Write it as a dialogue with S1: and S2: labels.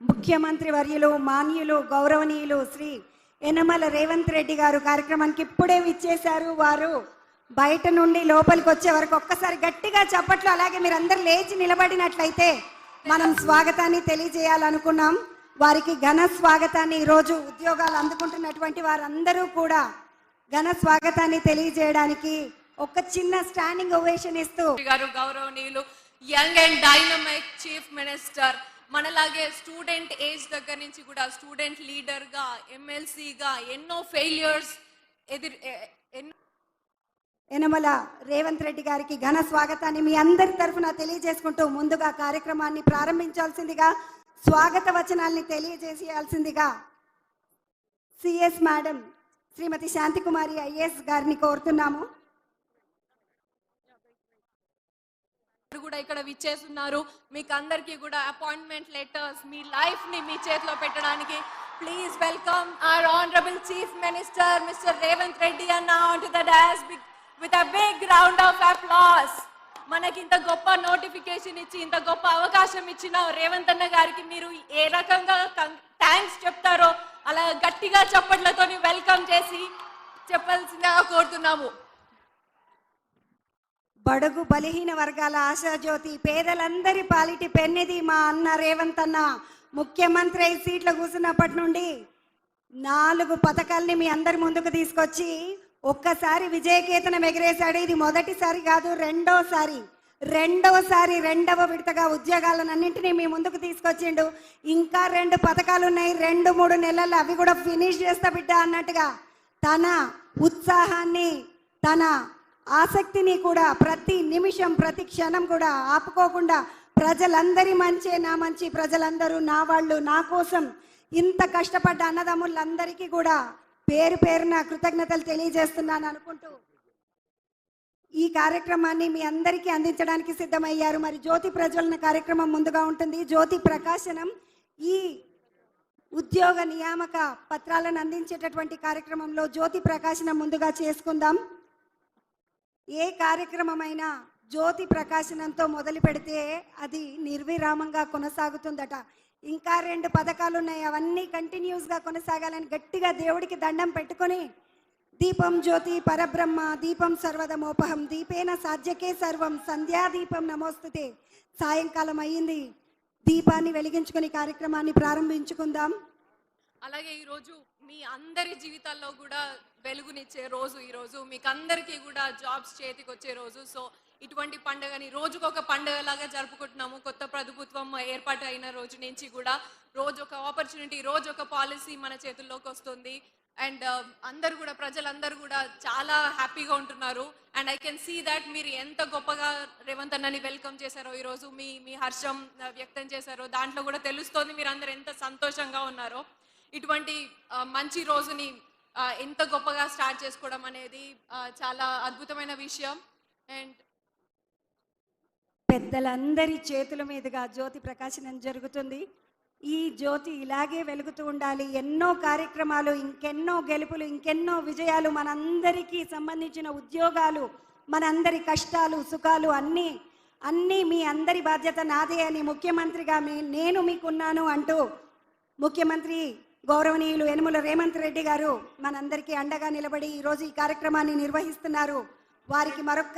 S1: ముఖ్యమంత్రి వర్యులు మాన్యులు గౌరవనీయులు శ్రీ యనమల రేవంత్ రెడ్డి గారు కార్యక్రమానికి ఇప్పుడే విచ్చేశారు వారు. బయట నుండి లోపలికి వచ్చే వరకు ఒక్కసారి గట్టిగా చప్పట్లు అలాగే మీరు అందరు లేచి నిలబడినట్లయితే మనం స్వాగతాన్ని తెలియజేయాలనుకున్నాం. వారికి ఘన స్వాగతాన్ని ఈరోజు ఉద్యోగాలు అందుకుంటున్నటువంటి వారందరూ కూడా ఘన స్వాగతాన్ని తెలియజేయడానికి ఒక చిన్న స్టాండింగ్ ఓవేషన్ ఇస్తూ
S2: గారు గౌరవనీయులు young and dynamic chief minister మనలాగే స్టూడెంట్ ఏజ్ దగ్గర నుంచి కూడా స్టూడెంట్ లీడర్గా ఎమ్మెల్సీగా ఎన్నో ఫెయిల్యూర్స్ ఎదురు ఎన్నో
S1: యనమల రేవంత్ రెడ్డి గారికి ఘన స్వాగతాన్ని మీ అందరి తరఫున తెలియజేసుకుంటూ ముందుగా కార్యక్రమాన్ని ప్రారంభించాల్సిందిగా స్వాగత వచనాల్ని తెలియజేసేయాల్సిందిగా CS madam Shrimati Shanthikumari IAS గారిని కోరుతున్నాము.
S2: కూడా ఇక్కడ విచ్చేస్తున్నారు. మీకు అందరికీ కూడా అపాయింట్మెంట్ లెటర్స్ మీ లైఫ్ని మీ చేతిలో పెట్టడానికి. Please welcome our honourable chief minister mister Revanth Reddy అన్న on to the dais with a big round of applause మనకి ఇంత గొప్ప నోటిఫికేషన్ ఇచ్చి ఇంత గొప్ప అవకాశం ఇచ్చిన రేవంత్ అన్న గారికి మీరు ఏ రకంగా థ్యాంక్స్ చెప్తారో అలా గట్టిగా చప్పట్లతోని వెల్కమ్ చేసి చెప్పాల్సిందిగా కోరుతున్నాము.
S1: బడుగు బలహీన వర్గాల ఆశాజ్యోతి పేదలందరి పాలిటి పెన్నిది మా అన్న రేవంత్ అన్న. ముఖ్యమంత్రి ఐదు సీట్లు కూర్చున్నప్పటి నుండి నాలుగు పథకాల్ని మీ అందరి ముందుకు తీసుకొచ్చి ఒక్కసారి విజయకేతనం ఎగిరేశాడు. ఇది మొదటిసారి కాదు రెండోసారి. రెండవసారి రెండవ విడతగా ఉద్యోగాలన్నింటినీ మీ ముందుకు తీసుకొచ్చిండు. ఇంకా రెండు పథకాలు ఉన్నాయి. రెండు మూడు నెలలు అవి కూడా ఫినిష్ చేస్తా బిడ్డ అన్నట్టుగా తన ఉత్సాహాన్ని తన ఆసక్తిని కూడా ప్రతి నిమిషం ప్రతి క్షణం కూడా ఆపుకోకుండా ప్రజలందరి మంచే నా మంచి ప్రజలందరూ నా వాళ్ళు నా కోసం ఇంత కష్టపడ్డ అన్నదమ్ములందరికీ కూడా పేరు పేరున కృతజ్ఞతలు తెలియజేస్తున్నాను అనుకుంటూ ఈ కార్యక్రమాన్ని మీ అందరికీ అందించడానికి సిద్ధమయ్యారు. మరి జ్యోతి ప్రజ్వలన కార్యక్రమం ముందుగా ఉంటుంది. జ్యోతి ప్రకాశనం ఈ ఉద్యోగ నియామక పత్రాలను అందించేటటువంటి కార్యక్రమంలో జ్యోతి ప్రకాశనం ముందుగా చేసుకుందాం. ఏ కార్యక్రమమైనా జ్యోతి ప్రకాశనంతో మొదలు పెడితే అది నిర్విరామంగా కొనసాగుతుందట. ఇంకా రెండు పథకాలు ఉన్నాయి అవన్నీ కంటిన్యూస్గా కొనసాగాలని గట్టిగా దేవుడికి దండం పెట్టుకొని దీపం జ్యోతి పరబ్రహ్మ దీపం సర్వదమోపహం దీపేన సాధ్యకే సర్వం సంధ్యాదీపం నమోస్తుతే సాయంకాలం అయ్యింది. దీపాన్ని వెలిగించుకుని కార్యక్రమాన్ని ప్రారంభించుకుందాం.
S2: అలాగే ఈరోజు మీ అందరి జీవితాల్లో కూడా వెలుగునిచ్చే రోజు ఈ రోజు. మీకు అందరికీ కూడా జాబ్స్ చేతికి వచ్చే రోజు. సో ఇటువంటి పండుగని రోజుకొక ఒక పండుగలాగా జరుపుకుంటున్నాము. కొత్త ప్రభుత్వం ఏర్పాటు అయిన రోజు నుంచి కూడా రోజు ఒక ఆపర్చునిటీ రోజు ఒక పాలసీ మన చేతుల్లోకి వస్తుంది. అండ్ uh, అందరు కూడా ప్రజలందరూ కూడా చాలా హ్యాపీగా ఉంటున్నారు. And I can see that మీరు ఎంత గొప్పగా రేవంత్ అన్నని వెల్కమ్ చేశారో ఈరోజు మీ మీ హర్షం వ్యక్తం చేశారో దాంట్లో కూడా తెలుస్తోంది మీరు అందరు ఎంత సంతోషంగా ఉన్నారో. ఇటువంటి మంచి రోజుని ఎంత గొప్పగా స్టార్ట్ చేసుకోవడం అనేది చాలా అద్భుతమైన విషయం. అండ్
S1: పెద్దలందరి చేతుల మీదుగా జ్యోతి ప్రకాశనం జరుగుతుంది. ఈ జ్యోతి ఇలాగే వెలుగుతూ ఉండాలి. ఎన్నో కార్యక్రమాలు ఇంకెన్నో గెలుపులు ఇంకెన్నో విజయాలు మనందరికీ సంబంధించిన ఉద్యోగాలు మనందరి కష్టాలు సుఖాలు అన్నీ అన్నీ మీ అందరి బాధ్యత నాదే అని ముఖ్యమంత్రిగా మీ నేను మీకున్నాను అంటూ ముఖ్యమంత్రి గౌరవనీయులు యనుమల రేవంత్ రెడ్డి గారు మనందరికీ అండగా నిలబడి ఈరోజు ఈ కార్యక్రమాన్ని నిర్వహిస్తున్నారు. వారికి మరొక